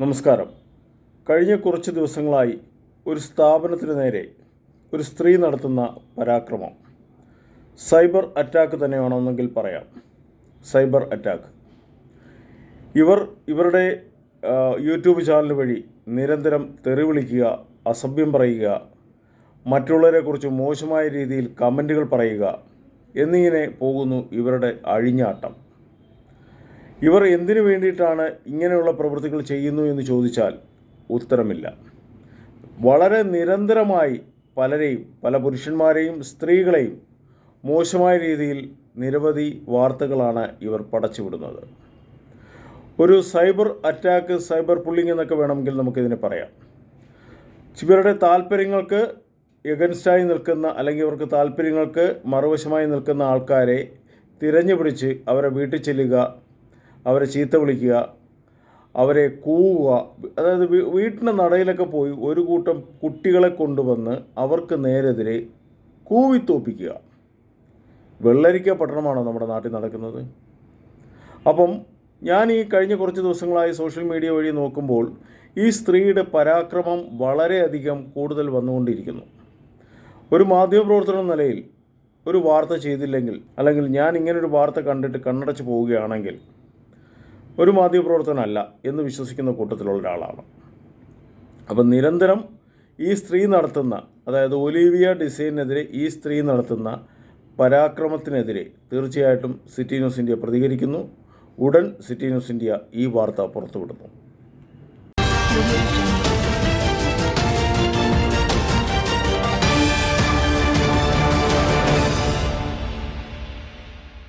നമസ്കാരം. കഴിഞ്ഞ കുറച്ച് ദിവസങ്ങളായി ഒരു സ്ഥാപനത്തിന് നേരെ ഒരു സ്ത്രീ നടത്തുന്ന പരാക്രമം. സൈബർ അറ്റാക്ക് തന്നെ വേണമെന്നെങ്കിൽ പറയാം. Cyber attack. ഇവർ ഇവരുടെ യൂട്യൂബ് ചാനൽ വഴി നിരന്തരം തെറി വിളിക്കുക അസഭ്യം പറയുക മറ്റുള്ളവരെക്കുറിച്ച് മോശമായ രീതിയിൽ കമന്റുകൾ പറയുക എന്നിങ്ങനെ പോകുന്നു ഇവരുടെ അഴിഞ്ഞാട്ടം. ഇവർ എന്തിനു വേണ്ടിയിട്ടാണ് ഇങ്ങനെയുള്ള പ്രവൃത്തികൾ ചെയ്യുന്നു എന്ന് ചോദിച്ചാൽ ഉത്തരമില്ല. വളരെ നിരന്തരമായി പലരെയും പല പുരുഷന്മാരെയും സ്ത്രീകളെയും മോശമായ രീതിയിൽ നിരവധി വാർത്തകളാണ് ഇവർ പടച്ചുവിടുന്നത്. ഒരു സൈബർ അറ്റാക്ക് സൈബർ പുള്ളിങ് എന്നൊക്കെ വേണമെങ്കിൽ നമുക്കിതിനെ പറയാം. ഇവരുടെ താല്പര്യങ്ങൾക്ക് എഗൻസ്റ്റായി നിൽക്കുന്ന അല്ലെങ്കിൽ ഇവർക്ക് താല്പര്യങ്ങൾക്ക് മറുവശമായി നിൽക്കുന്ന ആൾക്കാരെ തിരഞ്ഞു പിടിച്ച് അവരെ വീട്ടിൽ ചെല്ലുക അവരെ ചീത്ത വിളിക്കുക അവരെ കൂവുക. അതായത് വീട്ടിന്റെ നടയിലൊക്കെ പോയി ഒരു കൂട്ടം കുട്ടികളെ കൊണ്ടുവന്ന് അവർക്ക് നേരെതിരെ കൂവിത്തോപ്പിക്കുക. വെള്ളരിക്ക പട്ടണമാണോ നമ്മുടെ നാട്ടിൽ നടക്കുന്നത്? അപ്പം ഞാൻ ഈ കഴിഞ്ഞ കുറച്ച് ദിവസങ്ങളായി സോഷ്യൽ മീഡിയ വഴി നോക്കുമ്പോൾ ഈ സ്ത്രീയുടെ പരാക്രമം വളരെയധികം കൂടുതൽ വന്നുകൊണ്ടിരിക്കുന്നു. ഒരു മാധ്യമപ്രവർത്തനം നിലയിൽ ഒരു വാർത്ത ചെയ്തില്ലെങ്കിൽ അല്ലെങ്കിൽ ഞാൻ ഇങ്ങനൊരു വാർത്ത കണ്ടിട്ട് കണ്ണടച്ച് പോവുകയാണെങ്കിൽ ഒരു മാധ്യമപ്രവർത്തനമല്ല എന്ന് വിശ്വസിക്കുന്ന കൂട്ടത്തിലുള്ള ഒരാളാണ്. അപ്പം നിരന്തരം ഈ സ്ത്രീ നടത്തുന്ന അതായത് ഒലീവിയ ഡിസൈനെതിരെ ഈ സ്ത്രീ നടത്തുന്ന പരാക്രമത്തിനെതിരെ തീർച്ചയായിട്ടും സിറ്റി ന്യൂസ് ഇന്ത്യ പ്രതികരിക്കുന്നു. ഉടൻ സിറ്റി ന്യൂസ് ഇന്ത്യ ഈ വാർത്ത പുറത്തുവിടുന്നു.